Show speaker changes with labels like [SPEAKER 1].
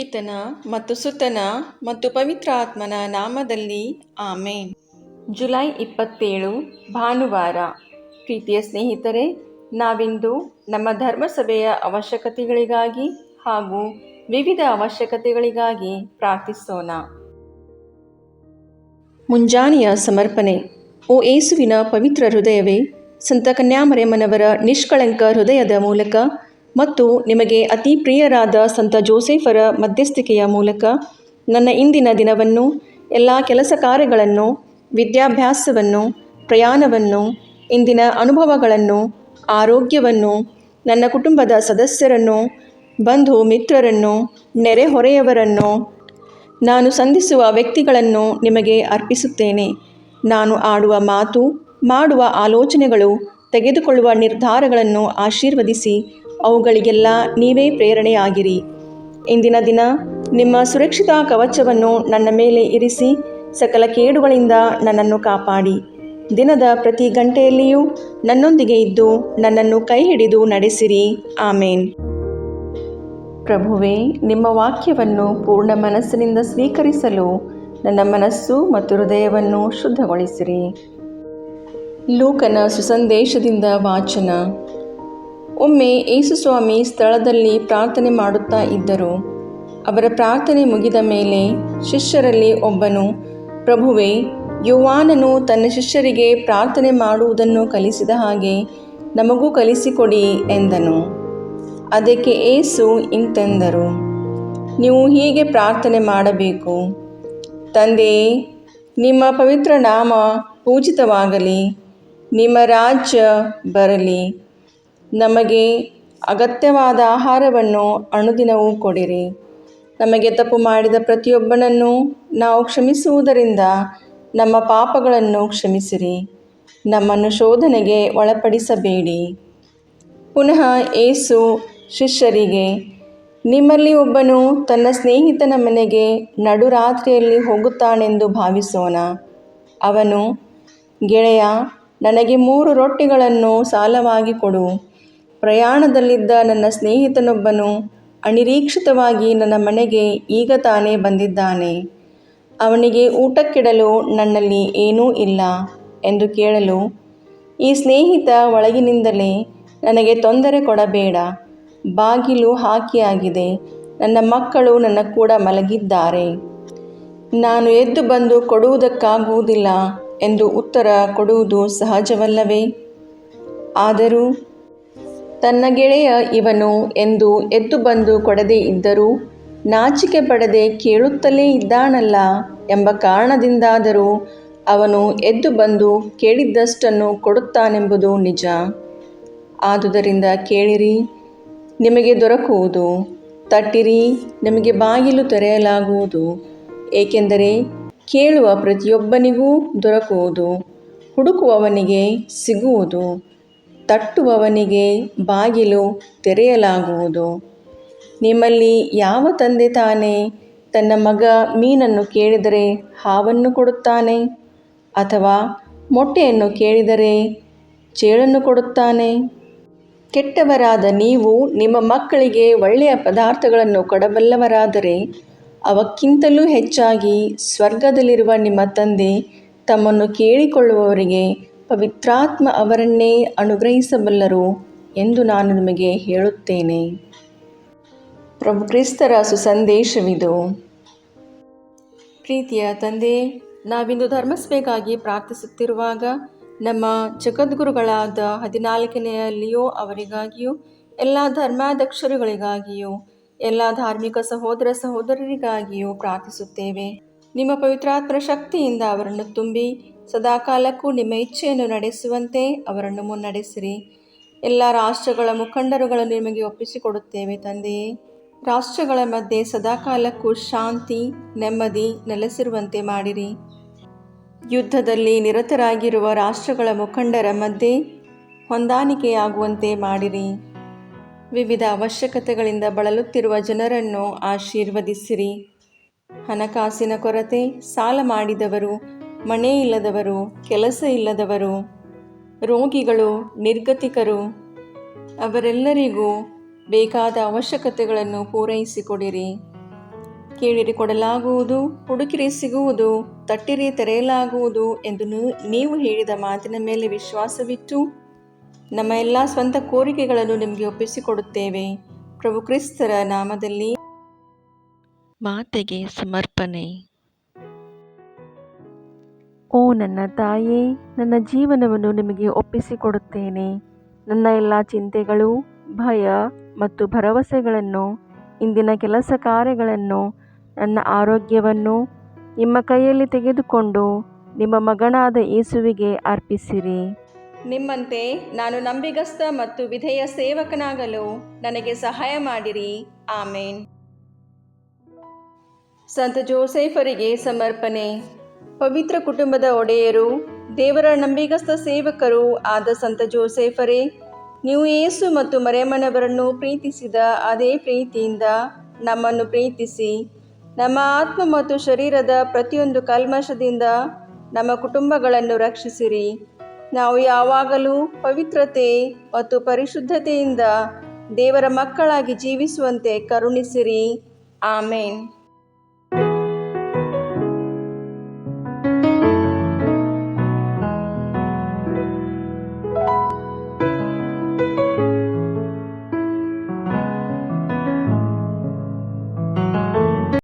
[SPEAKER 1] ಪಿತನ ಮತ್ತು ಸುತನ ಮತ್ತು ಪವಿತ್ರ ಆತ್ಮನ ನಾಮದಲ್ಲಿ ಆಮೇನ್. ಜುಲೈ ಇಪ್ಪತ್ತೇಳು, ಭಾನುವಾರ. ಪ್ರೀತಿಯ ಸ್ನೇಹಿತರೆ, ನಾವಿಂದು ನಮ್ಮ ಧರ್ಮಸಭೆಯ ಅವಶ್ಯಕತೆಗಳಿಗಾಗಿ ಹಾಗೂ ವಿವಿಧ ಅವಶ್ಯಕತೆಗಳಿಗಾಗಿ ಪ್ರಾರ್ಥಿಸೋಣ. ಮುಂಜಾನೆಯ ಸಮರ್ಪಣೆ. ಓ ಏಸುವಿನ ಪವಿತ್ರ ಹೃದಯವೇ ಸಂತ ಕನ್ಯಾಮರೆಮ್ಮನವರ ನಿಷ್ಕಳಂಕ ಹೃದಯದ ಮೂಲಕ ಮತ್ತು ನಿಮಗೆ ಅತಿ ಪ್ರಿಯರಾದ ಸಂತ ಜೋಸೆಫರ ಮಧ್ಯಸ್ಥಿಕೆಯ ಮೂಲಕ ನನ್ನ ಇಂದಿನ ದಿನವನ್ನು, ಎಲ್ಲ ಕೆಲಸ ಕಾರ್ಯಗಳನ್ನು, ವಿದ್ಯಾಭ್ಯಾಸವನ್ನು, ಪ್ರಯಾಣವನ್ನು, ಇಂದಿನ ಅನುಭವಗಳನ್ನು, ಆರೋಗ್ಯವನ್ನು, ನನ್ನ ಕುಟುಂಬದ ಸದಸ್ಯರನ್ನು, ಬಂಧು ಮಿತ್ರರನ್ನು, ನೆರೆಹೊರೆಯವರನ್ನು, ನಾನು ಸಂಧಿಸುವ ವ್ಯಕ್ತಿಗಳನ್ನು ನಿಮಗೆ ಅರ್ಪಿಸುತ್ತೇನೆ. ನಾನು ಆಡುವ ಮಾತು, ಮಾಡುವ ಆಲೋಚನೆಗಳು, ತೆಗೆದುಕೊಳ್ಳುವ ನಿರ್ಧಾರಗಳನ್ನು ಆಶೀರ್ವದಿಸಿ. ಅವುಗಳಿಗೆಲ್ಲ ನೀವೇ ಪ್ರೇರಣೆಯಾಗಿರಿ. ಇಂದಿನ ದಿನ ನಿಮ್ಮ ಸುರಕ್ಷಿತ ಕವಚವನ್ನು ನನ್ನ ಮೇಲೆ ಇರಿಸಿ ಸಕಲ ಕೇಡುಗಳಿಂದ ನನ್ನನ್ನು ಕಾಪಾಡಿ. ದಿನದ ಪ್ರತಿ ಗಂಟೆಯಲ್ಲಿಯೂ ನನ್ನೊಂದಿಗೆ ಇದ್ದು ನನ್ನನ್ನು ಕೈ ಹಿಡಿದು ನಡೆಸಿರಿ. ಆಮೇನ್. ಪ್ರಭುವೇ, ನಿಮ್ಮ ವಾಕ್ಯವನ್ನು ಪೂರ್ಣ ಮನಸ್ಸಿನಿಂದ ಸ್ವೀಕರಿಸಲು ನನ್ನ ಮನಸ್ಸು ಮತ್ತು ಹೃದಯವನ್ನು ಶುದ್ಧಗೊಳಿಸಿರಿ. ಲೂಕನ ಸುಸಂದೇಶದಿಂದ ವಾಚನ. ಒಮ್ಮೆ ಯೇಸುಸ್ವಾಮಿ ಸ್ಥಳದಲ್ಲಿ ಪ್ರಾರ್ಥನೆ ಮಾಡುತ್ತಾ ಇದ್ದರು. ಅವರ ಪ್ರಾರ್ಥನೆ ಮುಗಿದ ಮೇಲೆ ಶಿಷ್ಯರಲ್ಲಿ ಒಬ್ಬನು, ಪ್ರಭುವೆ ಯುವಾನನು ತನ್ನ ಶಿಷ್ಯರಿಗೆ ಪ್ರಾರ್ಥನೆ ಮಾಡುವುದನ್ನು ಕಲಿಸಿದ ಹಾಗೆ ನಮಗೂ ಕಲಿಸಿಕೊಡಿ ಎಂದನು. ಅದಕ್ಕೆ ಏಸು ಇಂತೆಂದರು, ನೀವು ಹೀಗೆ ಪ್ರಾರ್ಥನೆ ಮಾಡಬೇಕು. ತಂದೆಯೇ ನಿಮ್ಮ ಪವಿತ್ರ ನಾಮ ಪೂಜಿತವಾಗಲಿ, ನಿಮ್ಮ ರಾಜ್ಯ ಬರಲಿ. ನಮಗೆ ಅಗತ್ಯವಾದ ಆಹಾರವನ್ನು ಅಣುದಿನವೂ ಕೊಡಿರಿ. ನಮಗೆ ತಪ್ಪು ಮಾಡಿದ ಪ್ರತಿಯೊಬ್ಬನನ್ನು ನಾವು ಕ್ಷಮಿಸುವುದರಿಂದ ನಮ್ಮ ಪಾಪಗಳನ್ನು ಕ್ಷಮಿಸಿರಿ. ನಮ್ಮನ್ನು ಶೋಧನೆಗೆ ಒಳಪಡಿಸಬೇಡಿ. ಪುನಃ ಏಸು ಶಿಷ್ಯರಿಗೆ, ನಿಮ್ಮಲ್ಲಿ ಒಬ್ಬನು ತನ್ನ ಸ್ನೇಹಿತನ ಮನೆಗೆ ನಡುರಾತ್ರಿಯಲ್ಲಿ ಹೋಗುತ್ತಾನೆಂದು ಭಾವಿಸೋಣ. ಅವನು, ಗೆಳೆಯ, ನನಗೆ ಮೂರು ರೊಟ್ಟಿಗಳನ್ನು ಸಾಲವಾಗಿ ಕೊಡು. ಪ್ರಯಾಣದಲ್ಲಿದ್ದ ನನ್ನ ಸ್ನೇಹಿತನೊಬ್ಬನು ಅನಿರೀಕ್ಷಿತವಾಗಿ ನನ್ನ ಮನೆಗೆ ಈಗ ತಾನೇ ಬಂದಿದ್ದಾನೆ. ಅವನಿಗೆ ಊಟಕ್ಕಿಡಲು ನನ್ನಲ್ಲಿ ಏನೂ ಇಲ್ಲ ಎಂದು ಕೇಳಲು, ಈ ಸ್ನೇಹಿತ ಒಳಗಿನಿಂದಲೇ ನನಗೆ ತೊಂದರೆ ಕೊಡಬೇಡ, ಬಾಗಿಲು ಹಾಕಿಯಾಗಿದೆ, ನನ್ನ ಮಕ್ಕಳು ನನ್ನ ಕೂಡ ಮಲಗಿದ್ದಾರೆ. ನಾನು ಎದ್ದು ಬಂದು ಕೊಡುವುದಕ್ಕಾಗುವುದಿಲ್ಲ ಎಂದು ಉತ್ತರ ಕೊಡುವುದು ಸಹಜವಲ್ಲವೇ? ಆದರೂ ತನ್ನ ಗೆಳೆಯ ಇವನು ಎಂದು ಎದ್ದು ಬಂದು ಕೊಡದೇ ಇದ್ದರೂ ನಾಚಿಕೆ ಪಡದೆ ಕೇಳುತ್ತಲೇ ಇದ್ದಾನಲ್ಲ ಎಂಬ ಕಾರಣದಿಂದಾದರೂ ಅವನು ಎದ್ದು ಬಂದು ಕೇಳಿದ್ದಷ್ಟನ್ನು ಕೊಡುತ್ತಾನೆಂಬುದು ನಿಜ. ಆದುದರಿಂದ ಕೇಳಿರಿ, ನಿಮಗೆ ದೊರಕುವುದು. ತಟ್ಟಿರಿ, ನಿಮಗೆ ಬಾಗಿಲು ತೆರೆಯಲಾಗುವುದು. ಏಕೆಂದರೆ ಕೇಳುವ ಪ್ರತಿಯೊಬ್ಬನಿಗೂ ದೊರಕುವುದು, ಹುಡುಕುವವನಿಗೆ ಸಿಗುವುದು. ತಟ್ಟುವವನಿಗೆ ಬಾಗಿಲು ತೆರೆಯಲಾಗುವುದು. ನಿಮ್ಮಲ್ಲಿ ಯಾವ ತಂದೆ ತಾನೇ? ತನ್ನ ಮಗ ಮೀನನ್ನು ಕೇಳಿದರೆ ಹಾವನ್ನು ಕೊಡುತ್ತಾನೆ ಅಥವಾ ಮೊಟ್ಟೆಯನ್ನು ಕೇಳಿದರೆ ಚೇಳನ್ನು ಕೊಡುತ್ತಾನೆ? ಕೆಟ್ಟವರಾದ ನೀವು ನಿಮ್ಮ ಮಕ್ಕಳಿಗೆ ಒಳ್ಳೆಯ ಪದಾರ್ಥಗಳನ್ನು ಕೊಡಬಲ್ಲವರಾದರೆ ಅವಕ್ಕಿಂತಲೂ ಹೆಚ್ಚಾಗಿ ಸ್ವರ್ಗದಲ್ಲಿರುವ ನಿಮ್ಮ ತಂದೆ ತಮ್ಮನ್ನು ಕೇಳಿಕೊಳ್ಳುವವರಿಗೆ ಪವಿತ್ರಾತ್ಮ ಅವರನ್ನೇ ಅನುಗ್ರಹಿಸಬಲ್ಲರು ಎಂದು ನಾನು ನಿಮಗೆ ಹೇಳುತ್ತೇನೆ. ಪ್ರಭು ಕ್ರಿಸ್ತರ ಸುಸಂದೇಶವಿದು. ಪ್ರೀತಿಯ ತಂದೆ, ನಾವಿಂದು ಧರ್ಮಸಭೆಗಾಗಿ ಪ್ರಾರ್ಥಿಸುತ್ತಿರುವಾಗ ನಮ್ಮ ಜಗದ್ಗುರುಗಳಾದ ಹದಿನಾಲ್ಕನೆಯಲ್ಲಿಯೋ ಅವರಿಗಾಗಿಯೂ, ಎಲ್ಲ ಧರ್ಮಾಧ್ಯಕ್ಷರುಗಳಿಗಾಗಿಯೂ, ಎಲ್ಲ ಧಾರ್ಮಿಕ ಸಹೋದರ ಸಹೋದರರಿಗಾಗಿಯೂ ಪ್ರಾರ್ಥಿಸುತ್ತೇವೆ. ನಿಮ್ಮ ಪವಿತ್ರಾತ್ಮರ ಶಕ್ತಿಯಿಂದ ಅವರನ್ನು ತುಂಬಿ ಸದಾಕಾಲಕ್ಕೂ ನಿಮ್ಮ ಇಚ್ಛೆಯನ್ನು ನಡೆಸುವಂತೆ ಅವರನ್ನು ಮುನ್ನಡೆಸಿರಿ. ಎಲ್ಲ ರಾಷ್ಟ್ರಗಳ ಮುಖಂಡರುಗಳು ನಿಮಗೆ ಒಪ್ಪಿಸಿಕೊಡುತ್ತೇವೆ ತಂದೆಯೇ ರಾಷ್ಟ್ರಗಳ ಮಧ್ಯೆ ಸದಾಕಾಲಕ್ಕೂ ಶಾಂತಿ, ನೆಮ್ಮದಿ ನೆಲೆಸಿರುವಂತೆ ಮಾಡಿರಿ. ಯುದ್ಧದಲ್ಲಿ ನಿರತರಾಗಿರುವ ರಾಷ್ಟ್ರಗಳ ಮುಖಂಡರ ಮಧ್ಯೆ ಹೊಂದಾಣಿಕೆಯಾಗುವಂತೆ ಮಾಡಿರಿ. ವಿವಿಧ ಅವಶ್ಯಕತೆಗಳಿಂದ ಬಳಲುತ್ತಿರುವ ಜನರನ್ನು ಆಶೀರ್ವದಿಸಿರಿ. ಹಣಕಾಸಿನ ಕೊರತೆ, ಸಾಲ ಮಾಡಿದವರು, ಮನೆ ಇಲ್ಲದವರು, ಕೆಲಸ ಇಲ್ಲದವರು, ರೋಗಿಗಳು, ನಿರ್ಗತಿಕರು, ಅವರೆಲ್ಲರಿಗೂ ಬೇಕಾದ ಅವಶ್ಯಕತೆಗಳನ್ನು ಪೂರೈಸಿಕೊಡಿರಿ. ಕೇಳಿರಿ, ಕೊಡಲಾಗುವುದು, ಹುಡುಕಿರಿ, ಸಿಗುವುದು, ತಟ್ಟಿರಿ, ತೆರೆಯಲಾಗುವುದು ಎಂದು ನೀವು- ಹೇಳಿದ ಮಾತಿನ ಮೇಲೆ ವಿಶ್ವಾಸವಿಟ್ಟು ನಮ್ಮ ಎಲ್ಲ ಸ್ವಂತ ಕೋರಿಕೆಗಳನ್ನು ನಿಮಗೆ ಒಪ್ಪಿಸಿಕೊಡುತ್ತೇವೆ. ಪ್ರಭು ಕ್ರಿಸ್ತರ ನಾಮದಲ್ಲಿ ಮಾತೆಗೆ ಸಮರ್ಪಣೆ. ಓ ನನ್ನ ತಾಯೇ ನನ್ನ ಜೀವನವನ್ನು ನಿಮಗೆ ಒಪ್ಪಿಸಿಕೊಡುತ್ತೇನೆ. ನನ್ನ ಎಲ್ಲ ಚಿಂತೆಗಳು ಭಯ ಮತ್ತು ಭರವಸೆಗಳನ್ನು ಇಂದಿನ ಕೆಲಸ ಕಾರ್ಯಗಳನ್ನು ನನ್ನ ಆರೋಗ್ಯವನ್ನು ನಿಮ್ಮ ಕೈಯಲ್ಲಿ ತೆಗೆದುಕೊಂಡು ನಿಮ್ಮ ಮಗನಾದ ಯೇಸುವಿಗೆ ಅರ್ಪಿಸಿರಿ. ನಿಮ್ಮಂತೆ ನಾನು ನಂಬಿಗಸ್ತ ಮತ್ತು ವಿಧೇಯ ಸೇವಕನಾಗಲು ನನಗೆ ಸಹಾಯ ಮಾಡಿರಿ. ಆಮೇನ್. ಸಂತ ಜೋಸೆಫರಿಗೆ ಸಮರ್ಪಣೆ. ಪವಿತ್ರ ಕುಟುಂಬದ ಒಡೆಯರು, ದೇವರ ನಂಬಿಗಸ್ತ ಸೇವಕರು ಆದ ಸಂತ ಜೋಸೆಫರೇ, ನೀವು ಏಸು ಮತ್ತು ಮರೆಯಮ್ಮನವರನ್ನು ಪ್ರೀತಿಸಿದ ಅದೇ ಪ್ರೀತಿಯಿಂದ ನಮ್ಮನ್ನು ಪ್ರೀತಿಸಿ. ನಮ್ಮ ಆತ್ಮ ಮತ್ತು ಶರೀರದ ಪ್ರತಿಯೊಂದು ಕಲ್ಮಶದಿಂದ ನಮ್ಮ ಕುಟುಂಬಗಳನ್ನು ರಕ್ಷಿಸಿರಿ. ನಾವು ಯಾವಾಗಲೂ ಪವಿತ್ರತೆ ಮತ್ತು ಪರಿಶುದ್ಧತೆಯಿಂದ ದೇವರ ಮಕ್ಕಳಾಗಿ ಜೀವಿಸುವಂತೆ ಕರುಣಿಸಿರಿ. ಆಮೇನ್.